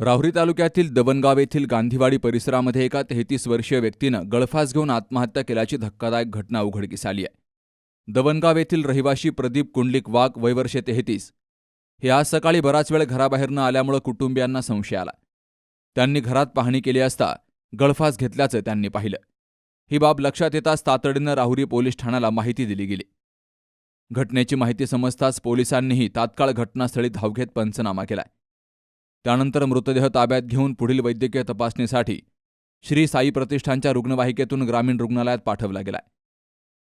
राहुरी तालुक्यातील दवनगाव येथील गांधीवाडी परिसरामध्ये एका तेहतीस वर्षीय व्यक्तीनं गळफास घेऊन आत्महत्या केल्याची धक्कादायक घटना उघडकीस आली आहे. दवणगाव येथील रहिवाशी प्रदीप कुंडलिक वाघ वयवर्षे तेहतीस. हे आज सकाळी बराच वेळ घराबाहेर न आल्यामुळं कुटुंबियांना संशय आला. त्यांनी घरात पाहणी केली असता गळफास घेतल्याचं त्यांनी पाहिलं. ही बाब लक्षात येताच तातडीनं राहुरी पोलीस ठाण्याला माहिती दिली गेली. घटनेची माहिती समजताच पोलिसांनीही तात्काळ घटनास्थळी धाव घेत पंचनामा केलाय. त्यानंतर मृतदेह ताब्यात घेऊन पुढील वैद्यकीय तपासणीसाठी श्री साई प्रतिष्ठानच्या रुग्णवाहिकेतून ग्रामीण रुग्णालयात पाठवला गेलाय.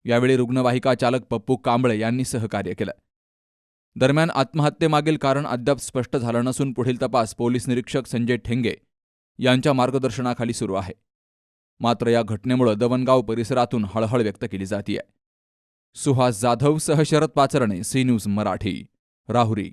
यावेळी रुग्णवाहिका चालक पप्पू कांबळे यांनी सहकार्य केलं. दरम्यान आत्महत्येमागील कारण अद्याप स्पष्ट झालं नसून पुढील तपास पोलीस निरीक्षक संजय ठेंगे यांच्या मार्गदर्शनाखाली सुरू आहे. मात्र या घटनेमुळे दवणगाव परिसरातून हळहळ व्यक्त केली जातीय. सुहास जाधव सह शरद पाचरणे सी न्यूज मराठी राहुरी.